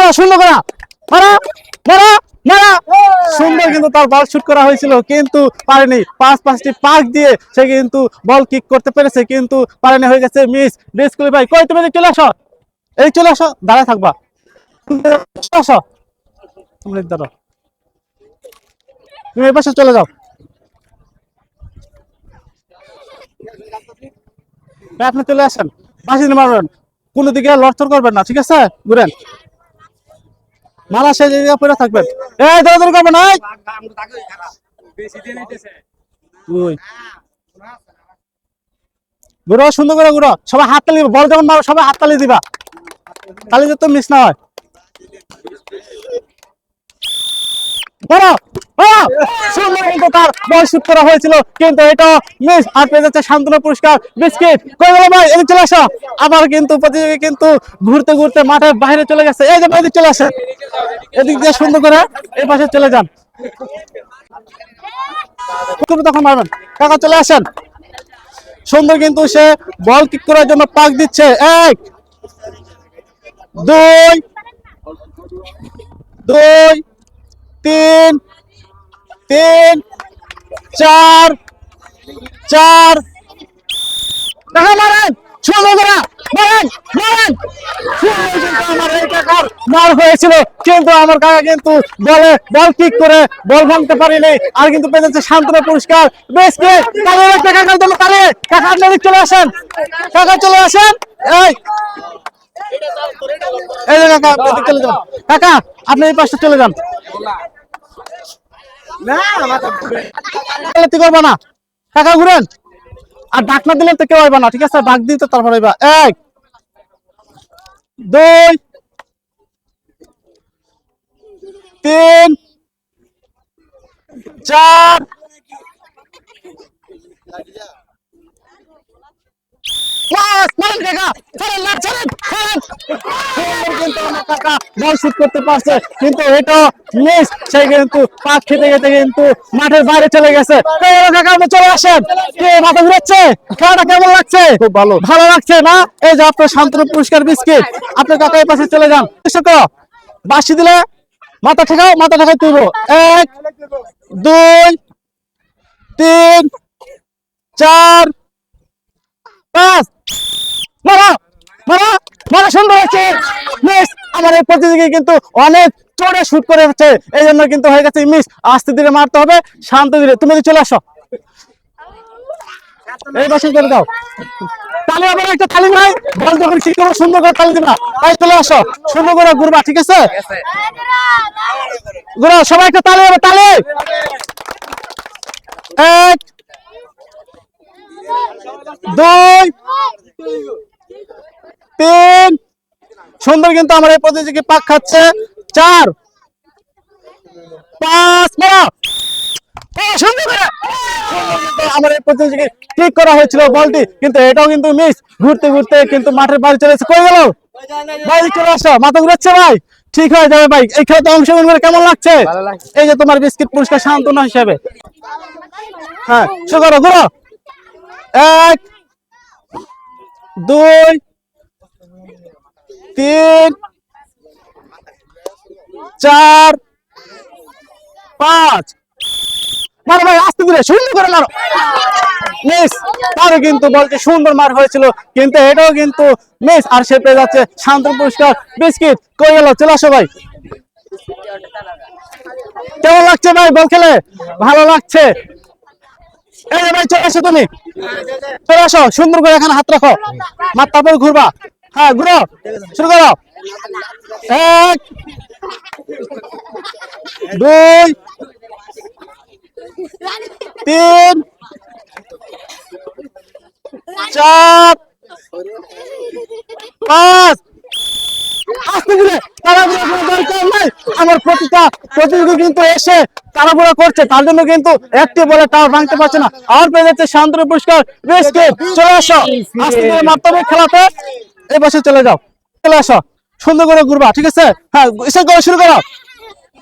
মারা শূন্য করা। মারা মারা মারা। সুন্দর কিন্তু তার বল শুট করা হয়েছিল, কিন্তু পারেনি। পাঁচ, পাঁচটি পাক দিয়ে সে কিন্তু বল কিক করতে পেরেছে, কিন্তু পারেনি হয়ে গেছে মিস কই তুমি চলে আসো? এই চলে আসো থাকবা। তুমি পাশে চলে যাও। আপনি চলে আসেন। মারবেন। কোনো দিকে লড়চড় করবেন না, ঠিক আছে? ঘুরেন। মালা থাকবেন। এই দৌড়াদৌড়ি করবেন না এই। ঘুরো সুন্দর করে সবাই যখন মারো, সবাই দিবা। যাতে মিস না হয়। হয়েছিল, কিন্তু এটা মিস আর পেয়ে যাচ্ছে শান্তনু পুরস্কার, বিস্কিট। কই ভাই? এদিকে চলে আসো। আবার কিন্তু প্রতিযোগী কিন্তু ঘুরতে ঘুরতে মাঠের বাইরে চলে গেছে। এই যে চলে আসে। এদিক দিয়ে সুন্দর করে এই পাশে চলে যান। তুমি তখন মারবেন। কাকা, চলে আসেন। সুন্দর কিন্তু সে বল কিক করার জন্য পাক দিচ্ছে। এক, দুই দুই, তিন তিন, চার চার। দেখা মারেন। সুন্দর আমার এই কাকার মার হয়েছিল কিন্তু আমার কাকা কিন্তু বলে বল কিক করে বল ভাঙতে পারিনি। আর কিন্তু পেয়েছে শান্তনা পুরস্কার। বেশ কে? তাহলে একটা কাকার জন্য তাহলে কাকা আপনি চলে আসেন। কাকা চলে আসেন। এই। এই কাকা আপনি চলে যান। কাকা আপনি এই চলে যান। করবা না? কাকা ঘুরেন। আর ডাক না দিলে তো কেউ আইবা না, ঠিক আছে? ডাক দিতে তারপর আইবা। এক, দুই, তিন, চার বাস, মারেন কাকা, ছাড়েন না, ছাড়েন, ছাড়েন। সুন্দর কিন্তু আমার কাকা বল শুট করতে পারছে কিন্তু এটা মিস সে কিন্তু পাক খেতে খেতে কিন্তু মাঠের বাইরে চলে গেছে। চলে আসেন। কে মাথা ঘুরাচ্ছে? খেলাটা কেমন লাগছে? খুব ভালো। ভালো লাগছে না? এই যে আপনার শান্তনু পুরস্কার বিস্কিট। আপনি কাকা এই পাশে চলে যান। বাসি দিলে মাথা ঠেকাও মাথা ঠেকাই তুলব। এক দুই তিন চার পাঁচ। মারা সুন্দর হচ্ছে মিস, আমার এই প্রতিযোগী কিন্তু অনেক চড়ে শুট করে এই জন্য কিন্তু হয়ে গেছে, মিস, আস্তে ধীরে মারতে হবে, শান্ত ধীরে। তুমি চলে আসো। এই পাশে দাও। তাহলে থালি যখন ঠিক সুন্দর করে তালি দিবা। তাই চলে আসো। সুন্দর করে ঠিক আছে? সবাই একটা তালি হবে, তালি! এক, দুই তিন। সুন্দর কিন্তু আমার এই প্রতিযোগী পাক খাচ্ছে? চার। পাঁচ। মারা। আমার এই প্রতিযোগী ঠিক করা হয়েছিল বলটি। কিন্তু এটাও কিন্তু মিস ঘুরতে ঘুরতে কিন্তু মাঠের বাড়ি চলে এসে কই গেল? ভাই চলে আসো মাথা ঘুরাচ্ছে ভাই। ঠিক হয়ে যাবে ভাই। এই খেলাতে অংশগ্রহণ করে কেমন লাগছে? এই যে তোমার বিস্কিট পুরস্কার সান্ত্বনা হিসেবে। হ্যাঁ শুরু করো ঘুরো। এক দুই তিন, চার, পাঁচ। মারো ভাই, আস্তে ধীরে সুন্দর করে মারো। মিস, তারও কিন্তু বলছে সুন্দর মার হয়েছিল, কিন্তু এটাও কিন্তু মিস, আর সে পেয়ে যাচ্ছে শান্ত পুরস্কার, বিস্কিট কই গেল চলে আসো ভাই। কেমন লাগছে ভাই বল খেলে? ভালো লাগছে? এই ভাই, চলে আসো তুমি। চলে আসো, সুন্দর করে এখানে হাত রাখো। মার তারপর ঘুরবা। হ্যাঁ ঘুরো, শুরু করো। এক, দুই, তিন, চার, পাঁচ। আস্তে আমার প্রতিটা প্রতিযোগী কিন্তু এসে করছে, তার জন্য কিন্তু একটি ভাঙতে পারছে না। আর খেলাতে। এই বছর চলে যাও। চলে আসো। সুন্দর করে ঘুরবা, ঠিক আছে? হ্যাঁ এসে করে শুরু করো।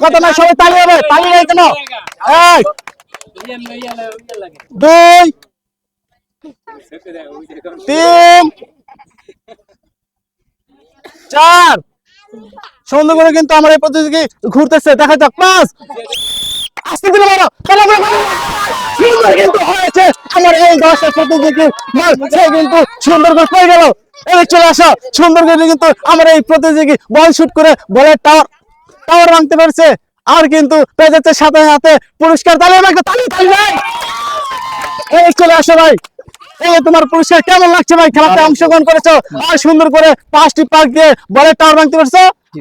কত না সবাই তালি হবে তালি নেই কেন? দুই। তিন। চার। সুন্দর করে কিন্তু আমার এই প্রতিযোগী ঘুরতেছে। দেখা যাক, পাঁচ। সুন্দর কিন্তু হয়েছে। আমার এই দশের প্রতিযোগী কিন্তু সুন্দর করে পড়ে গেল। এই চলে আসো। সুন্দর করে কিন্তু আমার এই প্রতিযোগী বল শুট করে বলের টাওয়ার টাওয়ার ভাঙতে পারছে। আর কিন্তু পেয়ে সাথে সাথে পুরস্কার। তাহলে আমাকে তালি তালি এই চলে আসো ভাই। এই তোমার পুরস্কার কেমন লাগছে ভাই? খেলাতে অংশগ্রহণ করেছ আর সুন্দর করে পাঁচটি পাক দিয়ে বলের টাওয়ার ভাঙতে পারছ?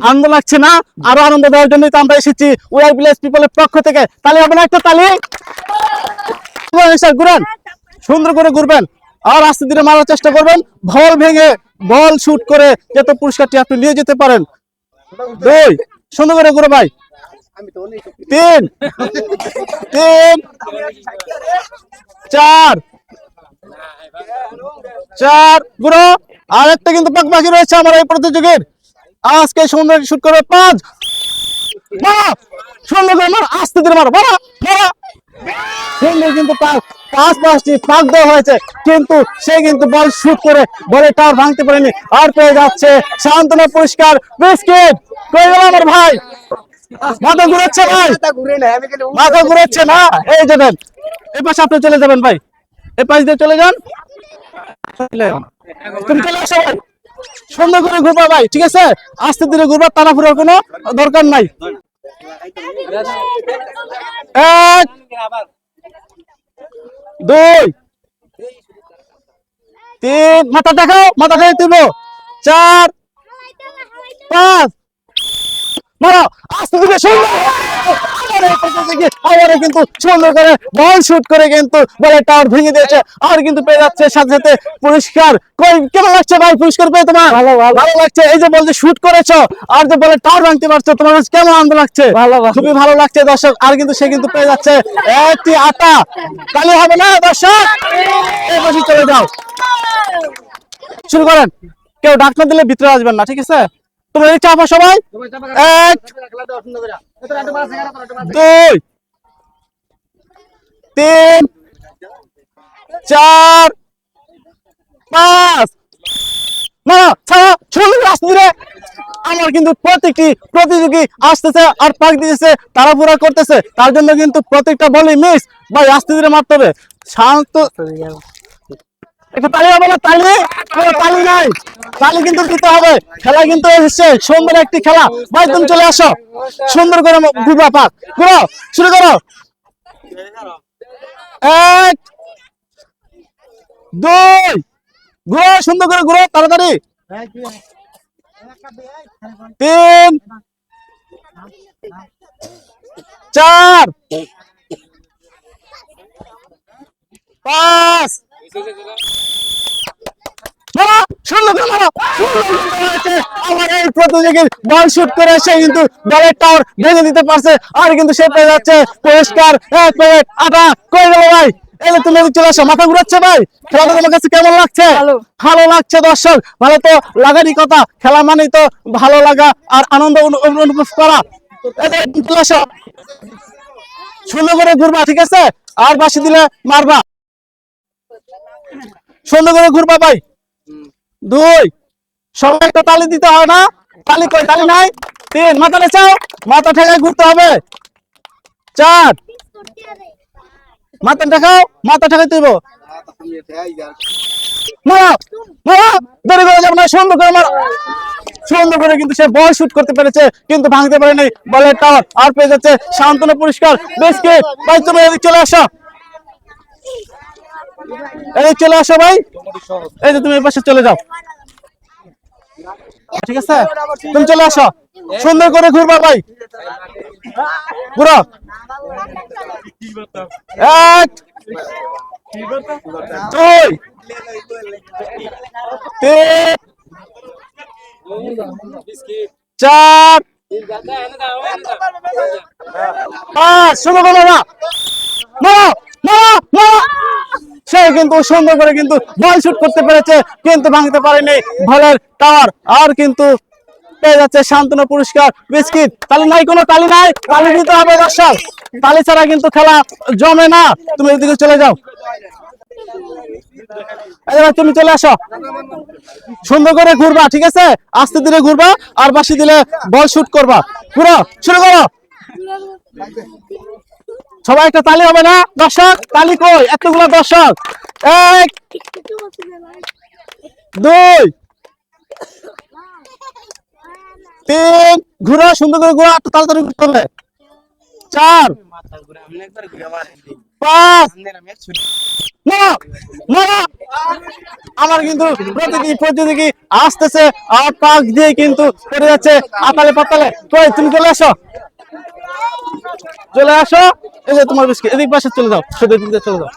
আনন্দ লাগছে না? আরও আনন্দ দেওয়ার জন্যই তো আমরা এসেছি ওয়াই ভিলেজ পিপলের পক্ষ থেকে। হবে না একটা তালি? সুন্দর করে ঘুরবেন। আর আস্তে ধীরে মারার চেষ্টা করবেন। বল ভেঙে বল শুট করে যাতে পুরস্কারটি আপনি নিয়ে যেতে পারেন। দুই, সুন্দর করে ঘুরো ভাই। তিন তিন, চার চার গুরু আর একটা কিন্তু পাক বাকি রয়েছে আমার এই প্রতিযোগীর। আজকে সুন্দর শুট করবে পাঁচ। সুন্দর করে মার, আস্তে ধীরে মারো। মারা মারা। সুন্দর কিন্তু পাক পাঁচ পাঁচটি পাক দেওয়া হয়েছে কিন্তু সে কিন্তু বল শুট করে বলে টাওয়ার ভাঙতে পারেনি আর পেয়ে যাচ্ছে শান্তনা পুরস্কার বিস্কিট কই গেল আমার ভাই। মাথা ঘুরাচ্ছে ভাই। মাথা ঘুরাচ্ছে না। এই যাবেন এই পাশে আপনি চলে যাবেন ভাই। এই পাশ দিয়ে চলে যান। তুমি চলে আসো ভাই। সুন্দর করে ঘুরবা ভাই ঠিক আছে? আস্তে ধীরে ঘুরবা তারা ফুরার কোনো দরকার নাই। এক দুই তিন মাথা দেখাও মাথা খাই তুইব চার পাঁচ মারো আস্তে সুন্দর। আবারও কিন্তু সুন্দর করে বল শুট করে কিন্তু বলের টাওয়ার ভেঙে দিয়েছে। আর কিন্তু পেয়ে যাচ্ছে সাথে সাথে পুরস্কার। কেমন লাগছে ভাই পুরস্কার পেয়ে তোমার? ভালো ভালো। লাগছে। এই যে বল যে শুট করেছ আর যে বলে টাওয়ার ভাঙতে পারছ তোমার কাছে কেমন আনন্দ লাগছে? ভালো খুবই ভালো লাগছে দর্শক। আর কিন্তু সে কিন্তু পেয়ে যাচ্ছে একটি আটা। তাহলে হবে না দর্শক? এই বসে চলে যাও। শুরু করেন। কেউ ডাক না দিলে ভিতরে আসবেন না ঠিক আছে? তোমরা চাপা সবাই? এক দুই তিন চার পাঁচ। না ছাড়া সুন্দর আসতে রে আমার কিন্তু প্রত্যেকটি প্রতিযোগী আসতেছে আর পাক দিতেছে তারা পুরা করতেছে। তার জন্য কিন্তু প্রত্যেকটা বলি মিস ভাই আস্তে ধীরে মারতে হবে। শান্ত একটা তালি হবে না, তালি? তালি নাই। তালি কিন্তু দিতে হবে। খেলা কিন্তু এসেছে। সুন্দর একটি খেলা। ভাই, তুমি চলে আসো। সুন্দর করে পাক। শুরু করো। এক, দুই, ঘুরো, সুন্দর করে ঘুরো, তাড়াতাড়ি। তিন, চার, পাঁচ। ভালো লাগছে দর্শক ভালো তো লাগারই কথা খেলা মানেই তো ভালো লাগা আর আনন্দ অনু- অনু- অনুভব করা চলে সুন্দর করে ঘুরবা, ঠিক আছে? আর বাসি দিলে মারবা। সুন্দর করে ঘুরবা ভাই। দুই সবাই একটা তালি দিতে হয় না। তালি কই? তালি নাই? তিন মাথা রেচাও মাথা ঠেকায় ঘুরতে হবে। চার মাথা ঠেকাও মাথা ঠেকাই তুইব। মারা মারা দেরি করে যাবে না সুন্দর করে মারা। সুন্দর করে কিন্তু সে বল শুট করতে পেরেছে কিন্তু ভাঙতে পারেনি বলের টাওয়ার আর পেয়ে যাচ্ছে শান্তনু পুরস্কার। বিস্কিট ভাই তুমি চলে আসো। এদিকে চলে আসো ভাই। এই যে তুমি এই পাশে চলে যাও। ঠিক আছে? তুমি চলে আসো। সুন্দর করে ঘুরবা ভাই। ঘুরো। এক, দুই, তিন, চার, পাঁচ। শুরু করো না সে কিন্তু সুন্দর করে কিন্তু বল শুট করতে পেরেছে, কিন্তু ভাঙতে পারেনি বলের টাওয়ার আর কিন্তু পেয়ে যাচ্ছে শান্তনু পুরস্কার, বিস্কিট। তালি নাই কোনো, তালি নাই, তালি দিতে হবে দর্শক। তালি ছাড়া কিন্তু খেলা জমে না। তুমি এদিকে চলে যাও। তুমি চলে আসো। সুন্দর করে ঘুরবা, ঠিক আছে? আস্তে ধীরে ঘুরবা, আর বাসি দিলে বল শুট করবা। ঘুরো, শুরু করো। সবাই একটা তালি হবে না? দর্শক, তালি কই? এতগুলো দর্শক। এক, দুই, তিন। ঘুরা সুন্দর করে ঘুরা তাড়াতাড়ি ঘুরতে হবে। চার। আমার কিন্তু প্রতিদিন প্রতিদিন আসতেছে আর পাক দিয়ে কিন্তু পড়ে যাচ্ছে আতালে পাতালে। কই তুমি চলে আসো। চলে আসো। এই যে তোমার বিস্কিট এদিক পাশে চলে যাও শুধু চলে যাও।